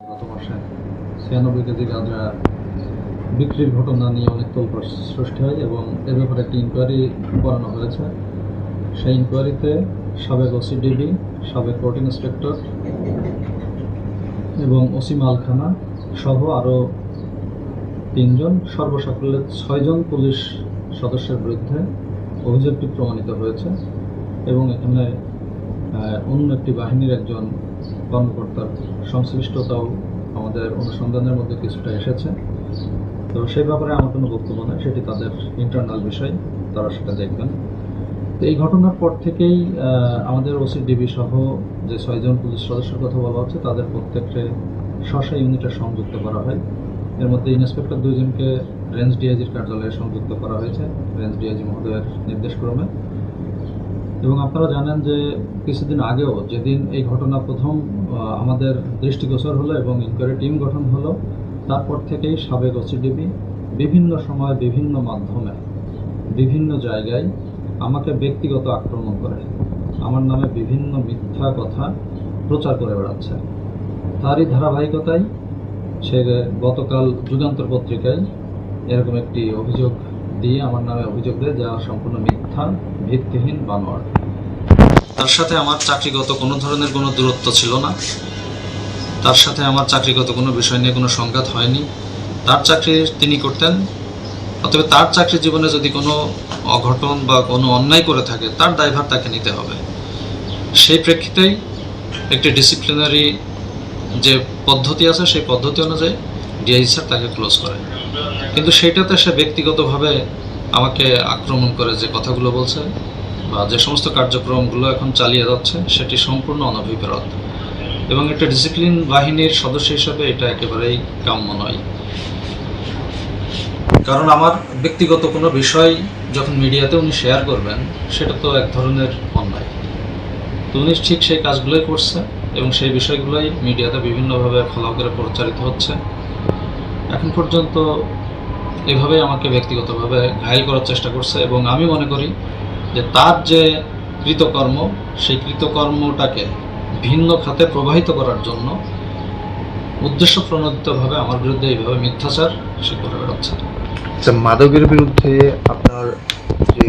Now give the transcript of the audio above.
গত মাসে ছিয়ানব্বই কেজি গাঁজা বিক্রির ঘটনা নিয়ে অনেক তোলপাড় সৃষ্টি হয় এবং এ ব্যাপারে একটি ইনকোয়ারি করানো হয়েছে। সেই ইনকোয়ারিতে সাবেক ওসিডিবি সাবেক কোর্ট ইন্সপেক্টর এবং ওসি মালখানা সহ আরও তিনজন, সর্বসাকুল্যে ছয়জন পুলিশ সদস্যের বিরুদ্ধে অভিযোগটি প্রমাণিত হয়েছে এবং এখানে অন্য একটি বাহিনীর একজন কর্মকর্তার সংশ্লিষ্টতাও আমাদের অনুসন্ধানের মধ্যে কিছুটা এসেছে। তো সেই ব্যাপারে আমার কোনো বক্তব্য নেই, সেটি তাদের ইন্টারনাল বিষয়, তারা সেটা দেখবেন। তো এই ঘটনার পর থেকেই আমাদের ওসি ডিবি সহ যে ছয়জন পুলিশ সদস্যের কথা বলা হচ্ছে, তাদের প্রত্যেককে স্বশা ইউনিটে সংযুক্ত করা হয়। এর মধ্যে ইন্সপেক্টর দুইজনকে রেঞ্জ ডিআইজির কার্যালয়ে সংযুক্ত করা হয়েছে, রেঞ্জ ডিআইজি মহোদয়ের নির্দেশক্রমে। এবং আপনারা জানেন যে কিছুদিন আগেও যেদিন এই ঘটনা প্রথম আমাদের দৃষ্টিগোচর হলো এবং ইনকোয়ারি টিম গঠন হলো, তারপর থেকেই সাবেক ওসিডিবি বিভিন্ন সময় বিভিন্ন মাধ্যমে, বিভিন্ন জায়গায় আমাকে ব্যক্তিগত আক্রমণ করে। আমার নামে বিভিন্ন মিথ্যা কথা প্রচার করে বেড়াচ্ছে। তারই ধারাবাহিকতায় সে গতকাল যুগান্তর পত্রিকায় এরকম একটি অভিযোগ দিয়ে আমার নামে অভিযোগ দেয় যা সম্পূর্ণ মিথ্যা, ভিত্তিহীন বানোয়ার। তার সাথে আমার চাকরিগত কোনো ধরনের কোনো দূরত্ব ছিল না। তার সাথে আমার চাকরিগত কোনো বিষয় নিয়ে কোনো সংঘাত হয়নি। তার চাকরি তিনি করতেন, অতএব তার চাকরি জীবনে যদি কোনো অঘটন বা কোনো অন্যায় করে থাকে, তার দায়ভার তাকে নিতে হবে। সেই প্রেক্ষিতেই একটি ডিসিপ্লিনারি যে পদ্ধতি আছে, সেই পদ্ধতি অনুযায়ী ডিআইজি স্যার তাকে ক্লোজ করে কিন্তু সেটাতে সে ব্যক্তিগতভাবে আমাকে আক্রমণ করে যে কথাগুলো বলছে বা যে সমস্ত কার্যক্রমগুলো এখন চালিয়ে যাচ্ছে, সেটি সম্পূর্ণ অনভিপ্রেত। এবং একটা ডিসিপ্লিন বাহিনীর সদস্য হিসাবে এটা একেবারেই কাম্য নয়। কারণ আমার ব্যক্তিগত কোনো বিষয় যখন মিডিয়াতে উনি শেয়ার করবেন, সেটা তো এক ধরনের অন্যায়। তো উনি ঠিক সেই কাজগুলোই করছে এবং সেই বিষয়গুলোই মিডিয়াতে বিভিন্নভাবে ফলো করে প্রচারিত হচ্ছে। এখন পর্যন্ত এভাবে আমাকে ব্যক্তিগতভাবে ঘায়ল করার চেষ্টা করছে এবং আমি মনে করি যে তার যে কৃতকর্ম, সেই কৃতকর্মটাকে ভিন্ন খাতে প্রবাহিত করার জন্য উদ্দেশ্য প্রণোদিতভাবে আমার বিরুদ্ধে এইভাবে মিথ্যাচার, সে করে বেড়াচ্ছে। আচ্ছা মাদকের বিরুদ্ধে আপনার যে